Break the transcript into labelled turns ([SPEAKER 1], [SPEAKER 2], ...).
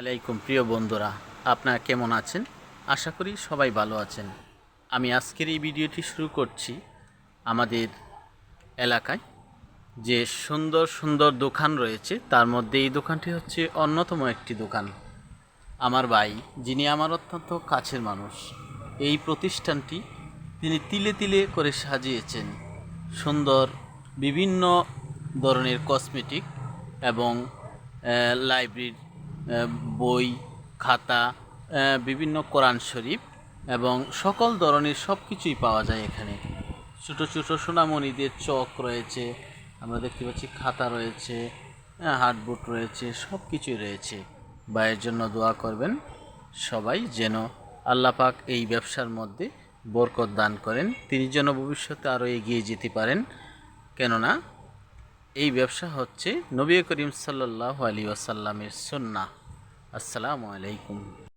[SPEAKER 1] আলাইকুম, প্রিয় বন্ধুরা। আপনারা কেমন আছেন? আশা করি সবাই ভালো আছেন। আমি আজকের এই ভিডিওটি শুরু করছি আমাদের এলাকায়। যে সুন্দর সুন্দর দোকান রয়েছে, তার মধ্যে এই দোকানটি হচ্ছে অন্যতম একটি দোকান। আমার ভাই, যিনি আমার অত্যন্ত কাছের মানুষ, এই প্রতিষ্ঠানটি তিনি তিলে তিলে করে সাজিয়েছেন। সুন্দর, বিভিন্ন ধরনের কসমেটিক এবং লাইব্রেরির বই, খাতা বিভিন্ন কোরআন শরীফ এবং সকল ধরনের সব কিছুই পাওয়া যায় এখানে। ছোটো ছোটো সোনামণিদের চক রয়েছে, আমরা দেখতে পাচ্ছি খাতা রয়েছে হার্ডবোর্ড রয়েছে সব কিছুই রয়েছে। ভাইয়ের জন্য দোয়া করবেন, সবাই যেন আল্লাহ পাক এই ব্যবসার মধ্যে বরকত দান করেন, তিনি যেন ভবিষ্যতে আরও এগিয়ে যেতে পারেন। কেননা এই ব্যবসা হচ্ছে নবী করিম সাল্লাহ আলী ওয়াসাল্লামের সন্না আসসালামু আলাইকুম।